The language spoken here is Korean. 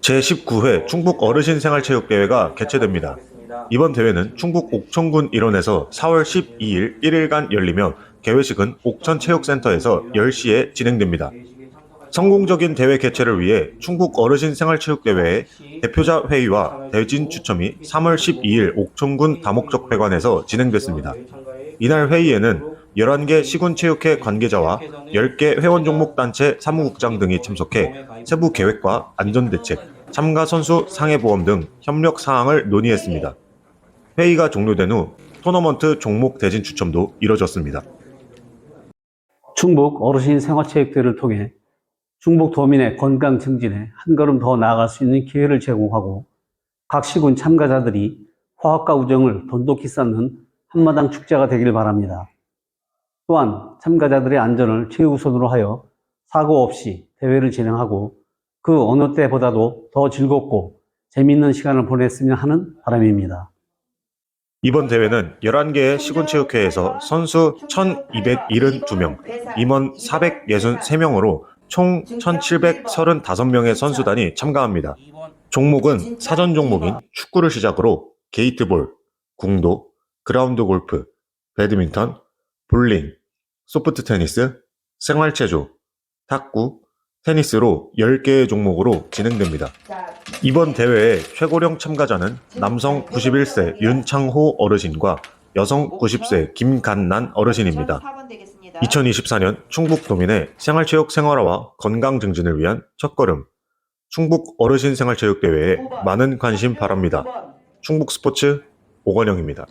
제19회 충북 어르신 생활체육대회가 개최됩니다. 이번 대회는 충북 옥천군 일원에서 4월 12일 1일간 열리며 개회식은 옥천체육센터에서 10시에 진행됩니다. 성공적인 대회 개최를 위해 충북 어르신 생활체육대회의 대표자 회의와 대진 추첨이 3월 12일 옥천군 다목적회관에서 진행됐습니다. 이날 회의에는 11개 시군체육회 관계자와 10개 회원 종목 단체 사무국장 등이 참석해 세부 계획과 안전대책, 참가 선수 상해보험 등 협력 사항을 논의했습니다. 회의가 종료된 후 토너먼트 종목 대진 추첨도 이뤄졌습니다. 충북 어르신 생활체육대회를 통해 충북 도민의 건강 증진에 한 걸음 더 나아갈 수 있는 기회를 제공하고 각 시군 참가자들이 화합과 우정을 돈독히 쌓는 한마당 축제가 되길 바랍니다. 또한 참가자들의 안전을 최우선으로 하여 사고 없이 대회를 진행하고 그 어느 때보다도 더 즐겁고 재미있는 시간을 보냈으면 하는 바람입니다. 이번 대회는 11개의 시군체육회에서 선수 1,272명, 임원 463명으로 총 1,735명의 선수단이 참가합니다. 종목은 사전 종목인 축구를 시작으로 게이트볼, 궁도, 그라운드 골프, 배드민턴, 볼링, 소프트 테니스, 생활체조, 탁구, 테니스로 10개의 종목으로 진행됩니다. 이번 대회의 최고령 참가자는 남성 91세 윤창호 어르신과 여성 90세 김간난 어르신입니다. 2024년 충북 도민의 생활체육 생활화와 건강 증진을 위한 첫걸음 충북 어르신 생활체육대회에 많은 관심 바랍니다. 충북 스포츠 오건영입니다.